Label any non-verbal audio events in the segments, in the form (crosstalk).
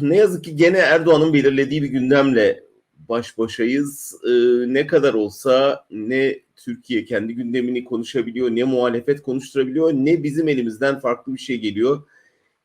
Ne yazık ki gene Erdoğan'ın belirlediği bir gündemle baş başayız. Ee, ne kadar olsa ne Türkiye kendi gündemini konuşabiliyor, ne muhalefet konuşturabiliyor, ne bizim elimizden farklı bir şey geliyor.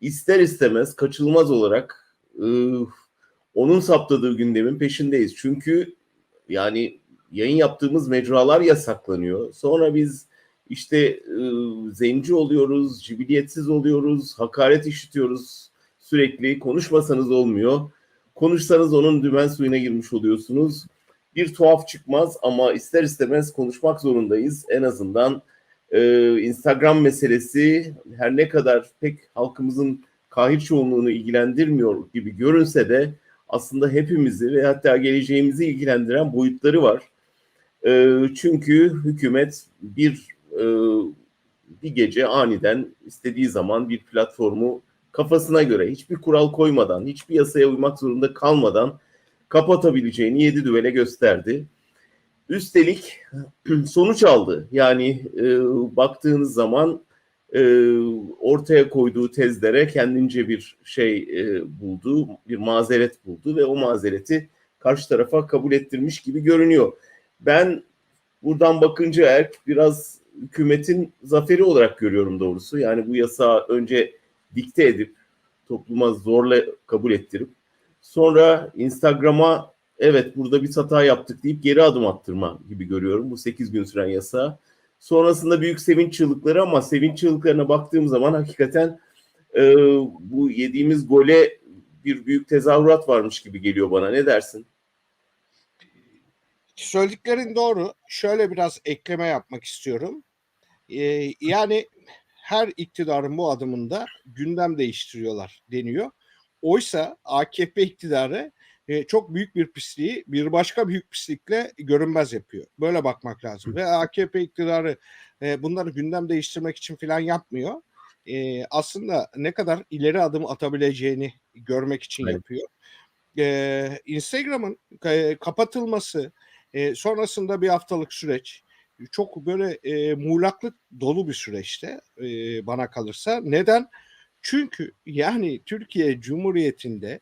İster istemez kaçılmaz olarak e, onun saptadığı gündemin peşindeyiz. Çünkü yani yayın yaptığımız mecralar yasaklanıyor. Sonra biz işte e, zenci oluyoruz, cibiliyetsiz oluyoruz, hakaret işitiyoruz sürekli. Konuşmasanız olmuyor. Konuşsanız onun dümen suyuna girmiş oluyorsunuz. Bir tuhaf çıkmaz ama ister istemez konuşmak zorundayız. En azından e, Instagram meselesi her ne kadar pek halkımızın kahir çoğunluğunu ilgilendirmiyor gibi görünse de aslında hepimizi ve hatta geleceğimizi ilgilendiren boyutları var. E, çünkü hükümet bir e, bir gece aniden istediği zaman bir platformu kafasına göre hiçbir kural koymadan, hiçbir yasaya uymak zorunda kalmadan kapatabileceğini yedi düvele gösterdi. Üstelik (clears throat) sonuç aldı. Yani e, baktığınız zaman e, ortaya koyduğu tezlere kendince bir şey e, buldu, bir mazeret buldu ve o mazereti karşı tarafa kabul ettirmiş gibi görünüyor. Ben buradan bakınca eğer biraz hükümetin zaferi olarak görüyorum doğrusu. Yani bu yasağı önce dikte edip topluma zorla kabul ettirip sonra Instagram'a evet burada bir hata yaptık deyip geri adım attırma gibi görüyorum bu 8 gün süren yasağı. Sonrasında büyük sevinç çığlıkları ama sevinç çığlıklarına baktığım zaman hakikaten e, bu yediğimiz gole bir büyük tezahürat varmış gibi geliyor bana. Ne dersin? Söylediklerin doğru. Şöyle biraz ekleme yapmak istiyorum. Ee, yani her iktidarın bu adımında gündem değiştiriyorlar deniyor. Oysa AKP iktidarı e, çok büyük bir pisliği bir başka büyük pislikle görünmez yapıyor. Böyle bakmak lazım. Ve AKP iktidarı e, bunları gündem değiştirmek için falan yapmıyor. E, aslında ne kadar ileri adım atabileceğini görmek için Evet. yapıyor. E, Instagram'ın e, kapatılması, e, sonrasında bir haftalık süreç çok böyle e, muğlaklık dolu bir süreçte e, bana kalırsa. Neden? Çünkü yani Türkiye Cumhuriyeti'nde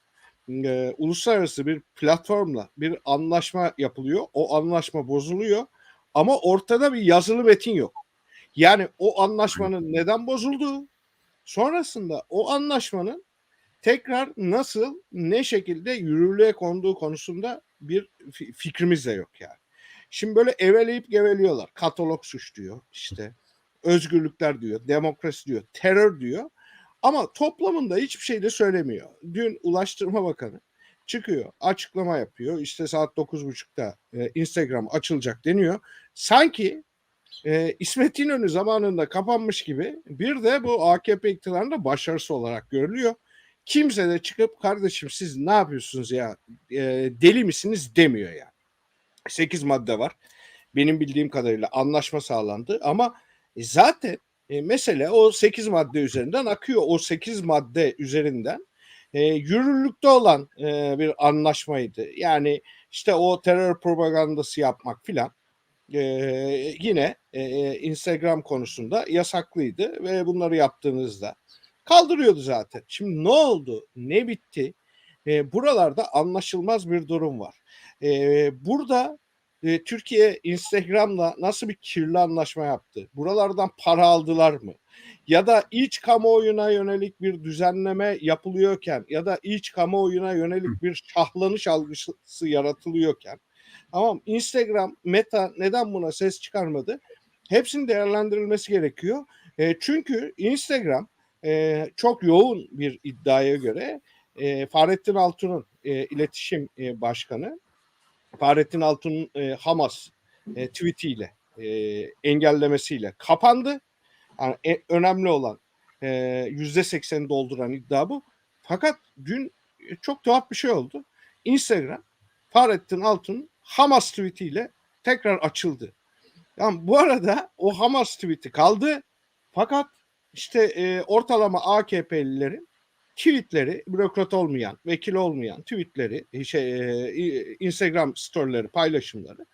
e, uluslararası bir platformla bir anlaşma yapılıyor. O anlaşma bozuluyor ama ortada bir yazılı metin yok. Yani o anlaşmanın neden bozulduğu, sonrasında o anlaşmanın tekrar nasıl, ne şekilde yürürlüğe konduğu konusunda bir fi- fikrimiz de yok yani. Şimdi böyle eveleyip geveliyorlar. Katalog suç diyor işte. Özgürlükler diyor, demokrasi diyor, terör diyor. Ama toplamında hiçbir şey de söylemiyor. Dün Ulaştırma Bakanı çıkıyor, açıklama yapıyor. İşte saat 9.30'da e, Instagram açılacak deniyor. Sanki e, İsmet İnönü zamanında kapanmış gibi bir de bu AKP iktidarında başarısı olarak görülüyor. Kimse de çıkıp kardeşim siz ne yapıyorsunuz ya e, deli misiniz demiyor yani. 8 madde var. Benim bildiğim kadarıyla anlaşma sağlandı ama e, zaten e, mesele o 8 madde üzerinden akıyor. O 8 madde üzerinden e, yürürlükte olan e, bir anlaşmaydı. Yani işte o terör propagandası yapmak filan e, yine e, Instagram konusunda yasaklıydı ve bunları yaptığınızda kaldırıyordu zaten. Şimdi ne oldu? Ne bitti? E, buralarda anlaşılmaz bir durum var. E, burada e, Türkiye Instagram'la nasıl bir kirli anlaşma yaptı? Buralardan para aldılar mı? Ya da iç kamuoyuna yönelik bir düzenleme yapılıyorken ya da iç kamuoyuna yönelik bir şahlanış algısı yaratılıyorken tamam Instagram, Meta neden buna ses çıkarmadı? Hepsinin değerlendirilmesi gerekiyor. E, çünkü Instagram e, çok yoğun bir iddiaya göre e, Fahrettin Altun'un e, iletişim e, başkanı Fahrettin Altun'un e, Hamas e, tweetiyle e, engellemesiyle kapandı. Yani e- önemli olan e, yüzde sekseni dolduran iddia bu. Fakat dün e, çok tuhaf bir şey oldu. Instagram Fahrettin Altun'un Hamas tweetiyle tekrar açıldı. Yani bu arada o Hamas tweeti kaldı. Fakat işte e, ortalama AKP'lilerin tweetleri bürokrat olmayan, vekil olmayan tweetleri, şey, e, Instagram storyleri, paylaşımları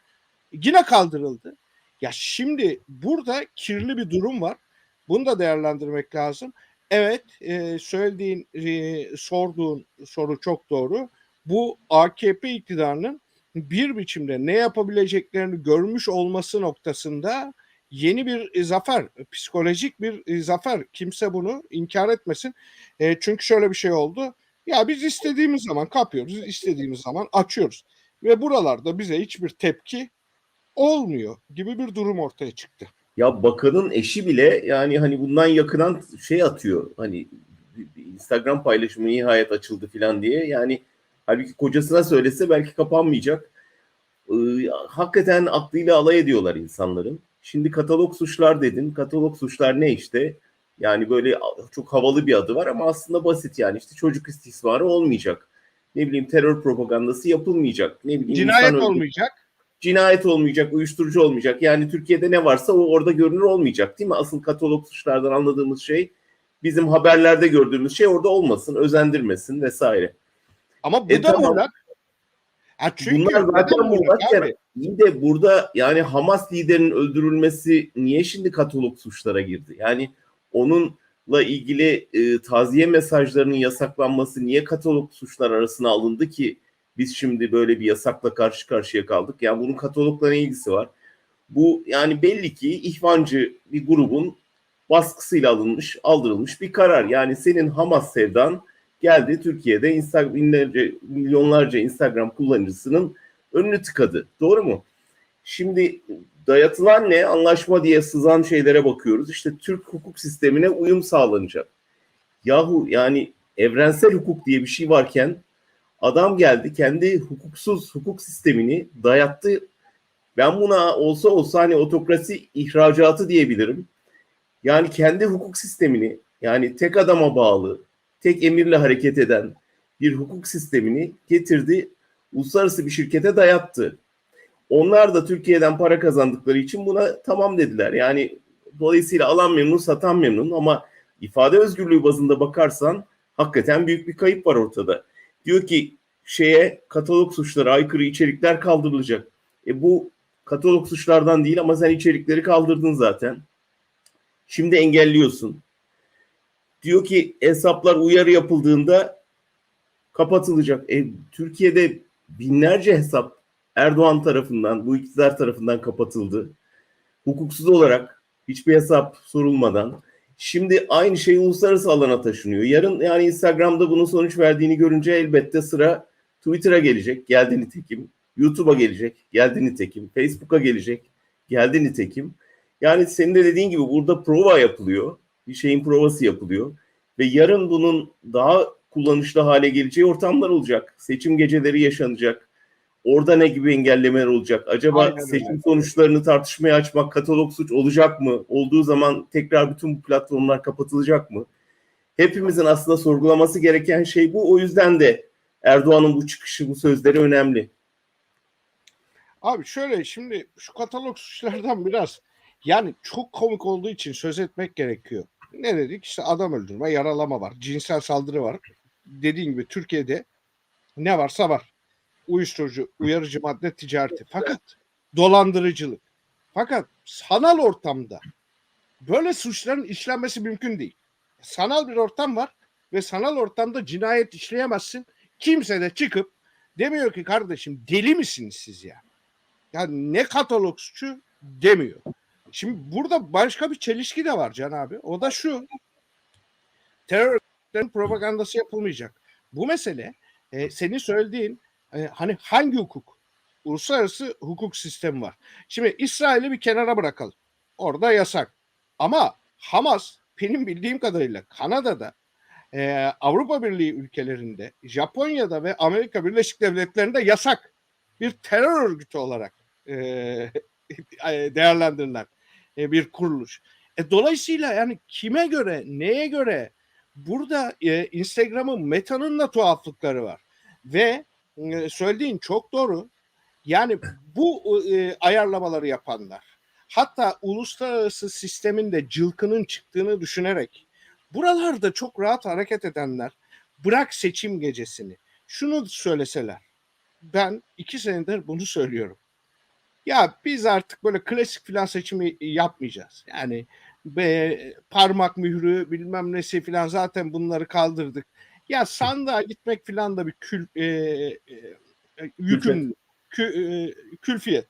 yine kaldırıldı. Ya şimdi burada kirli bir durum var. Bunu da değerlendirmek lazım. evet e, söylediğin, e, sorduğun soru çok doğru. Bu AKP iktidarının bir biçimde ne yapabileceklerini görmüş olması noktasında yeni bir e, zafer, psikolojik bir e, zafer. Kimse bunu inkar etmesin. E, çünkü şöyle bir şey oldu. Ya biz istediğimiz zaman kapıyoruz, istediğimiz zaman açıyoruz. Ve buralarda bize hiçbir tepki olmuyor gibi bir durum ortaya çıktı. Ya bakanın eşi bile yani hani bundan yakınan şey atıyor. Hani Instagram paylaşımı nihayet açıldı falan diye. Yani halbuki kocasına söylese belki kapanmayacak. Ee, hakikaten aklıyla alay ediyorlar insanların. Şimdi katalog suçlar dedin. Katalog suçlar ne işte? Yani böyle çok havalı bir adı var ama aslında basit yani. işte çocuk istismarı olmayacak. Ne bileyim terör propagandası yapılmayacak. Ne bileyim Cinayet olmayacak. cinayet olmayacak, uyuşturucu olmayacak. Yani Türkiye'de ne varsa o orada görünür olmayacak değil mi? Asıl katalog suçlardan anladığımız şey bizim haberlerde gördüğümüz şey orada olmasın, özendirmesin vesaire. Ama bu E da tamam. muğlak. Ha çünkü Bunlar zaten abi? iyi de burada yani Hamas liderinin öldürülmesi niye şimdi katalog suçlara girdi? Yani onunla ilgili e, taziye mesajlarının yasaklanması niye katalog suçlar arasına alındı ki biz şimdi böyle bir yasakla karşı karşıya kaldık? Yani bunun katalogla ne ilgisi var? Bu yani belli ki ihvancı bir grubun baskısıyla alınmış, aldırılmış bir karar. Yani senin Hamas sevdan geldi Türkiye'de Instagram binlerce, milyonlarca Instagram kullanıcısının önünü tıkadı. Doğru mu? Şimdi dayatılan ne? Anlaşma diye sızan şeylere bakıyoruz. İşte Türk hukuk sistemine uyum sağlanacak. Yahu yani evrensel hukuk diye bir şey varken adam geldi kendi hukuksuz hukuk sistemini dayattı. Ben buna olsa olsa hani otokrasi ihracatı diyebilirim. Yani kendi hukuk sistemini yani tek adama bağlı, tek emirle hareket eden bir hukuk sistemini getirdi, uluslararası bir şirkete dayattı. Onlar da Türkiye'den para kazandıkları için buna tamam dediler. Yani dolayısıyla alan memnun, satan memnun ama ifade özgürlüğü bazında bakarsan hakikaten büyük bir kayıp var ortada. Diyor ki şeye katalog suçları aykırı içerikler kaldırılacak. E bu katalog suçlardan değil ama sen içerikleri kaldırdın zaten. Şimdi engelliyorsun. Diyor ki hesaplar uyarı yapıldığında kapatılacak. E, Türkiye'de binlerce hesap Erdoğan tarafından, bu iktidar tarafından kapatıldı. Hukuksuz olarak hiçbir hesap sorulmadan. Şimdi aynı şey uluslararası alana taşınıyor. Yarın yani Instagram'da bunun sonuç verdiğini görünce elbette sıra Twitter'a gelecek. Geldi nitekim. YouTube'a gelecek. Geldi nitekim. Facebook'a gelecek. Geldi nitekim. Yani senin de dediğin gibi burada prova yapılıyor. Bir şeyin provası yapılıyor. Ve yarın bunun daha kullanışlı hale geleceği ortamlar olacak. Seçim geceleri yaşanacak. Orada ne gibi engellemeler olacak? Acaba Aynen öyle. seçim sonuçlarını tartışmaya açmak katalog suç olacak mı? Olduğu zaman tekrar bütün bu platformlar kapatılacak mı? Hepimizin aslında sorgulaması gereken şey bu. O yüzden de Erdoğan'ın bu çıkışı, bu sözleri önemli. Abi şöyle şimdi şu katalog suçlardan (laughs) biraz yani çok komik olduğu için söz etmek gerekiyor. Ne dedik? İşte adam öldürme, yaralama var, cinsel saldırı var. Dediğin gibi Türkiye'de ne varsa var. Uyuşturucu, uyarıcı madde ticareti. Fakat dolandırıcılık. Fakat sanal ortamda böyle suçların işlenmesi mümkün değil. Sanal bir ortam var ve sanal ortamda cinayet işleyemezsin. Kimse de çıkıp demiyor ki kardeşim deli misiniz siz ya? Yani ne katalog suçu demiyor. Şimdi burada başka bir çelişki de var Can abi. O da şu. Terör örgütlerinin propagandası yapılmayacak. Bu mesele e, senin söylediğin e, hani hangi hukuk? Uluslararası hukuk sistemi var. Şimdi İsrail'i bir kenara bırakalım. Orada yasak. Ama Hamas benim bildiğim kadarıyla Kanada'da e, Avrupa Birliği ülkelerinde, Japonya'da ve Amerika Birleşik Devletleri'nde yasak bir terör örgütü olarak e, (laughs) değerlendirilen e, bir kuruluş. E, dolayısıyla yani kime göre, neye göre burada e, Instagram'ın Meta'nın da tuhaflıkları var. Ve e, söylediğin çok doğru. Yani bu e, ayarlamaları yapanlar, hatta uluslararası sistemin de cılkının çıktığını düşünerek buralarda çok rahat hareket edenler bırak seçim gecesini şunu söyleseler ben iki senedir bunu söylüyorum. Ya biz artık böyle klasik filan seçimi yapmayacağız. Yani Be, parmak mührü bilmem nesi filan zaten bunları kaldırdık. Ya sandığa gitmek filan da bir kül, e, e, e, yüküm, kü, e, külfiyet.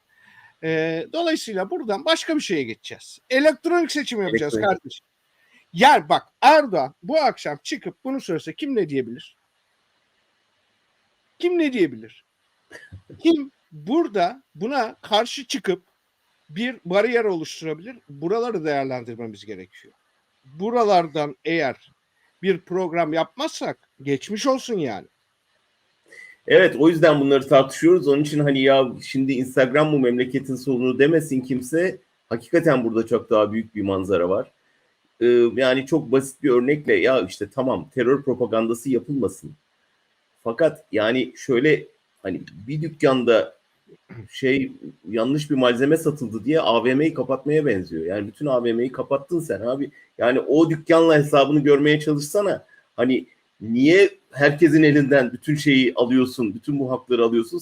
E, dolayısıyla buradan başka bir şeye geçeceğiz. Elektronik seçim yapacağız Elektronik. kardeşim. Yer bak Erdoğan bu akşam çıkıp bunu söylese kim ne diyebilir? Kim ne diyebilir? Kim burada buna karşı çıkıp bir bariyer oluşturabilir? Buraları değerlendirmemiz gerekiyor. Buralardan eğer bir program yapmazsak geçmiş olsun yani. Evet o yüzden bunları tartışıyoruz. Onun için hani ya şimdi Instagram bu memleketin sorunu demesin kimse. Hakikaten burada çok daha büyük bir manzara var. Ee, yani çok basit bir örnekle ya işte tamam terör propagandası yapılmasın. Fakat yani şöyle hani bir dükkanda şey yanlış bir malzeme satıldı diye AVM'yi kapatmaya benziyor. Yani bütün AVM'yi kapattın sen abi. Yani o dükkanla hesabını görmeye çalışsana. Hani niye herkesin elinden bütün şeyi alıyorsun, bütün bu hakları alıyorsun?